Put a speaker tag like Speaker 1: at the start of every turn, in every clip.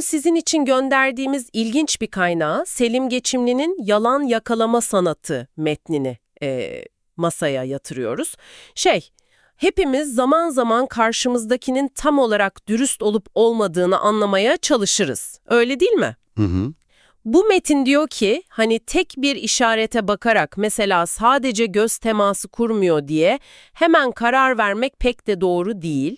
Speaker 1: Bugün sizin için gönderdiğimiz ilginç bir kaynağı Selim Geçimli'nin Yalan Yakalama Sanatı metnini e, masaya yatırıyoruz. Şey, hepimiz zaman zaman karşımızdakinin tam olarak dürüst olup olmadığını anlamaya çalışırız. Öyle değil mi?
Speaker 2: Hı hı.
Speaker 1: Bu metin diyor ki hani tek bir işarete bakarak mesela sadece göz teması kurmuyor diye hemen karar vermek pek de doğru değil.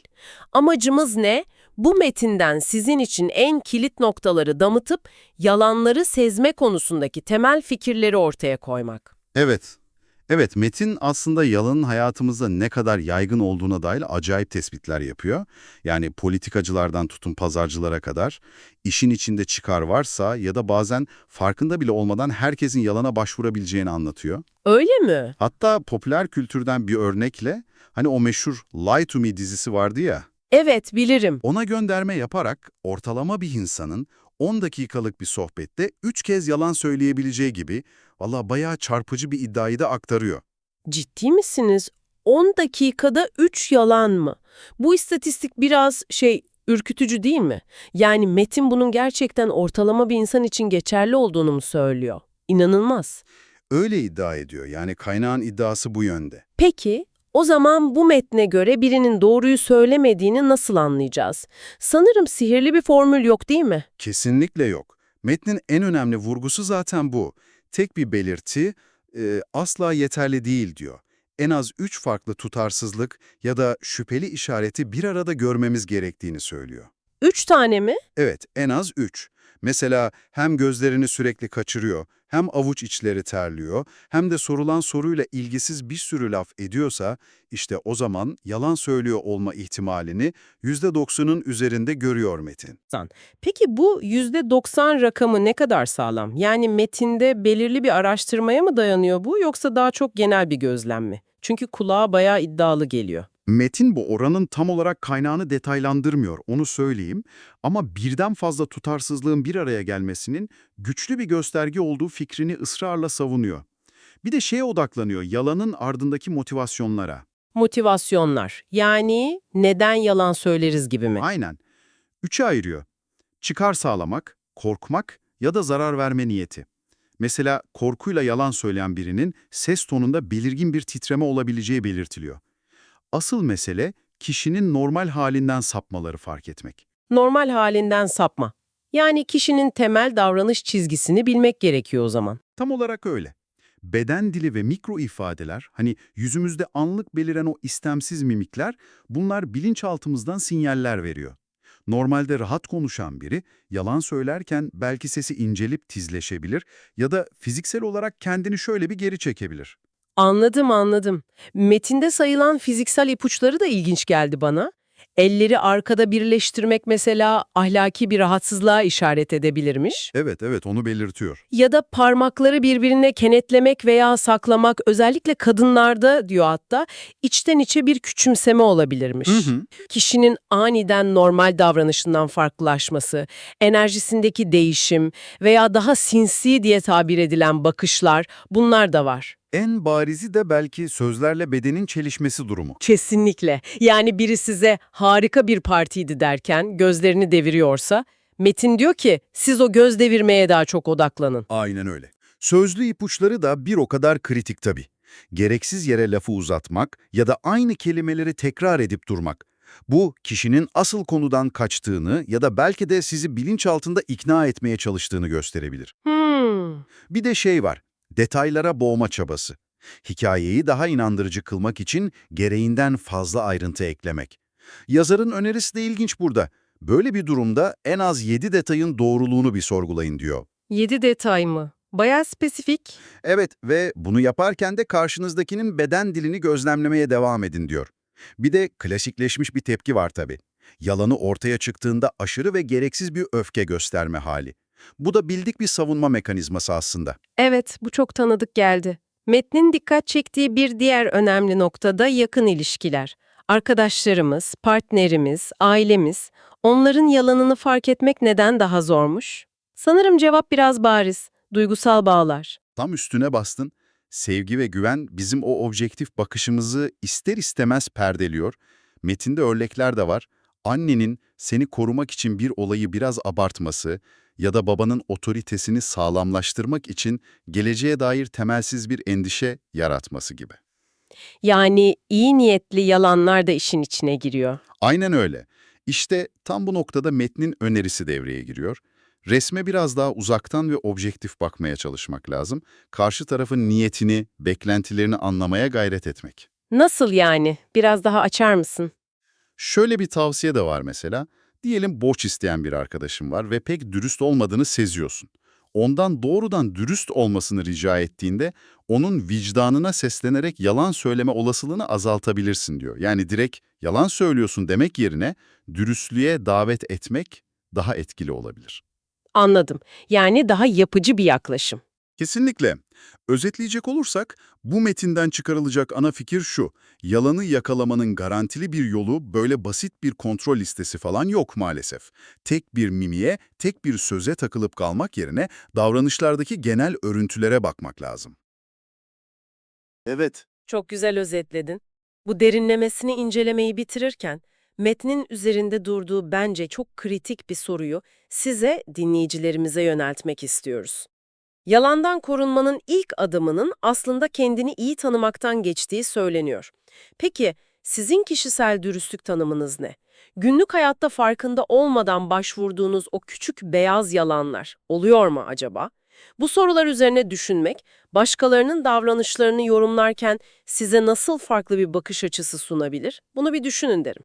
Speaker 1: Amacımız ne? Bu metinden sizin için en kilit noktaları damıtıp yalanları sezme konusundaki temel fikirleri ortaya koymak.
Speaker 2: Evet. Evet, Metin aslında yalanın hayatımızda ne kadar yaygın olduğuna dair acayip tespitler yapıyor. Yani politikacılardan tutun pazarcılara kadar işin içinde çıkar varsa ya da bazen farkında bile olmadan herkesin yalana başvurabileceğini anlatıyor.
Speaker 1: Öyle mi?
Speaker 2: Hatta popüler kültürden bir örnekle hani o meşhur Lie to Me dizisi vardı ya,
Speaker 1: Evet bilirim.
Speaker 2: ona gönderme yaparak ortalama bir insanın 10 dakikalık bir sohbette 3 kez yalan söyleyebileceği gibi valla bayağı çarpıcı bir iddiayı da aktarıyor.
Speaker 1: Ciddi misiniz? 10 dakikada 3 yalan mı? Bu istatistik biraz şey ürkütücü değil mi? Yani Metin bunun gerçekten ortalama bir insan için geçerli olduğunu mu söylüyor? İnanılmaz.
Speaker 2: Öyle iddia ediyor. Yani kaynağın iddiası bu yönde.
Speaker 1: Peki, o zaman bu metne göre birinin doğruyu söylemediğini nasıl anlayacağız? Sanırım sihirli bir formül yok değil mi?
Speaker 2: Kesinlikle yok. Metnin en önemli vurgusu zaten bu. Tek bir belirti e, asla yeterli değil diyor. En az üç farklı tutarsızlık ya da şüpheli işareti bir arada görmemiz gerektiğini söylüyor.
Speaker 1: Üç tane mi?
Speaker 2: Evet, en az üç. Mesela hem gözlerini sürekli kaçırıyor, hem avuç içleri terliyor, hem de sorulan soruyla ilgisiz bir sürü laf ediyorsa, işte o zaman yalan söylüyor olma ihtimalini %90'ın üzerinde görüyor Metin.
Speaker 1: Peki bu %90 rakamı ne kadar sağlam? Yani metinde belirli bir araştırmaya mı dayanıyor bu yoksa daha çok genel bir gözlem mi? Çünkü kulağa bayağı iddialı geliyor.
Speaker 2: Metin bu oranın tam olarak kaynağını detaylandırmıyor, onu söyleyeyim. Ama birden fazla tutarsızlığın bir araya gelmesinin güçlü bir gösterge olduğu fikrini ısrarla savunuyor. Bir de şeye odaklanıyor, yalanın ardındaki motivasyonlara.
Speaker 1: Motivasyonlar. Yani neden yalan söyleriz gibi mi?
Speaker 2: Aynen. Üçe ayırıyor. Çıkar sağlamak, korkmak ya da zarar verme niyeti. Mesela korkuyla yalan söyleyen birinin ses tonunda belirgin bir titreme olabileceği belirtiliyor. Asıl mesele kişinin normal halinden sapmaları fark etmek.
Speaker 1: Normal halinden sapma. Yani kişinin temel davranış çizgisini bilmek gerekiyor o zaman.
Speaker 2: Tam olarak öyle. Beden dili ve mikro ifadeler, hani yüzümüzde anlık beliren o istemsiz mimikler, bunlar bilinçaltımızdan sinyaller veriyor. Normalde rahat konuşan biri, yalan söylerken belki sesi incelip tizleşebilir ya da fiziksel olarak kendini şöyle bir geri çekebilir.
Speaker 1: Anladım anladım. Metinde sayılan fiziksel ipuçları da ilginç geldi bana. Elleri arkada birleştirmek mesela ahlaki bir rahatsızlığa işaret edebilirmiş.
Speaker 2: Evet, evet onu belirtiyor.
Speaker 1: Ya da parmakları birbirine kenetlemek veya saklamak özellikle kadınlarda diyor hatta içten içe bir küçümseme olabilirmiş.
Speaker 2: Hı hı.
Speaker 1: Kişinin aniden normal davranışından farklılaşması, enerjisindeki değişim veya daha sinsi diye tabir edilen bakışlar bunlar da var.
Speaker 2: En barizi de belki sözlerle bedenin çelişmesi durumu.
Speaker 1: Kesinlikle. Yani biri size harika bir partiydi derken gözlerini deviriyorsa, Metin diyor ki siz o göz devirmeye daha çok odaklanın.
Speaker 2: Aynen öyle. Sözlü ipuçları da bir o kadar kritik tabii. Gereksiz yere lafı uzatmak ya da aynı kelimeleri tekrar edip durmak. Bu, kişinin asıl konudan kaçtığını ya da belki de sizi bilinçaltında ikna etmeye çalıştığını gösterebilir.
Speaker 1: Hmm.
Speaker 2: Bir de şey var, detaylara boğma çabası. Hikayeyi daha inandırıcı kılmak için gereğinden fazla ayrıntı eklemek. Yazarın önerisi de ilginç burada. Böyle bir durumda en az 7 detayın doğruluğunu bir sorgulayın diyor.
Speaker 1: 7 detay mı? Bayağı spesifik.
Speaker 2: Evet ve bunu yaparken de karşınızdakinin beden dilini gözlemlemeye devam edin diyor. Bir de klasikleşmiş bir tepki var tabii. Yalanı ortaya çıktığında aşırı ve gereksiz bir öfke gösterme hali. Bu da bildik bir savunma mekanizması aslında.
Speaker 1: Evet, bu çok tanıdık geldi. Metnin dikkat çektiği bir diğer önemli nokta da yakın ilişkiler. Arkadaşlarımız, partnerimiz, ailemiz, onların yalanını fark etmek neden daha zormuş? Sanırım cevap biraz bariz, duygusal bağlar.
Speaker 2: Tam üstüne bastın. Sevgi ve güven bizim o objektif bakışımızı ister istemez perdeliyor. Metinde örnekler de var. Annenin seni korumak için bir olayı biraz abartması ya da babanın otoritesini sağlamlaştırmak için geleceğe dair temelsiz bir endişe yaratması gibi.
Speaker 1: Yani iyi niyetli yalanlar da işin içine giriyor.
Speaker 2: Aynen öyle. İşte tam bu noktada metnin önerisi devreye giriyor. Resme biraz daha uzaktan ve objektif bakmaya çalışmak lazım. Karşı tarafın niyetini, beklentilerini anlamaya gayret etmek.
Speaker 1: Nasıl yani? Biraz daha açar mısın?
Speaker 2: Şöyle bir tavsiye de var mesela. Diyelim borç isteyen bir arkadaşın var ve pek dürüst olmadığını seziyorsun. Ondan doğrudan dürüst olmasını rica ettiğinde onun vicdanına seslenerek yalan söyleme olasılığını azaltabilirsin diyor. Yani direkt yalan söylüyorsun demek yerine dürüstlüğe davet etmek daha etkili olabilir.
Speaker 1: Anladım. Yani daha yapıcı bir yaklaşım.
Speaker 2: Kesinlikle. Özetleyecek olursak, bu metinden çıkarılacak ana fikir şu. Yalanı yakalamanın garantili bir yolu böyle basit bir kontrol listesi falan yok maalesef. Tek bir mimiye, tek bir söze takılıp kalmak yerine davranışlardaki genel örüntülere bakmak lazım. Evet.
Speaker 1: Çok güzel özetledin. Bu derinlemesini incelemeyi bitirirken metnin üzerinde durduğu bence çok kritik bir soruyu size, dinleyicilerimize yöneltmek istiyoruz. Yalandan korunmanın ilk adımının aslında kendini iyi tanımaktan geçtiği söyleniyor. Peki sizin kişisel dürüstlük tanımınız ne? Günlük hayatta farkında olmadan başvurduğunuz o küçük beyaz yalanlar oluyor mu acaba? Bu sorular üzerine düşünmek, başkalarının davranışlarını yorumlarken size nasıl farklı bir bakış açısı sunabilir? Bunu bir düşünün derim.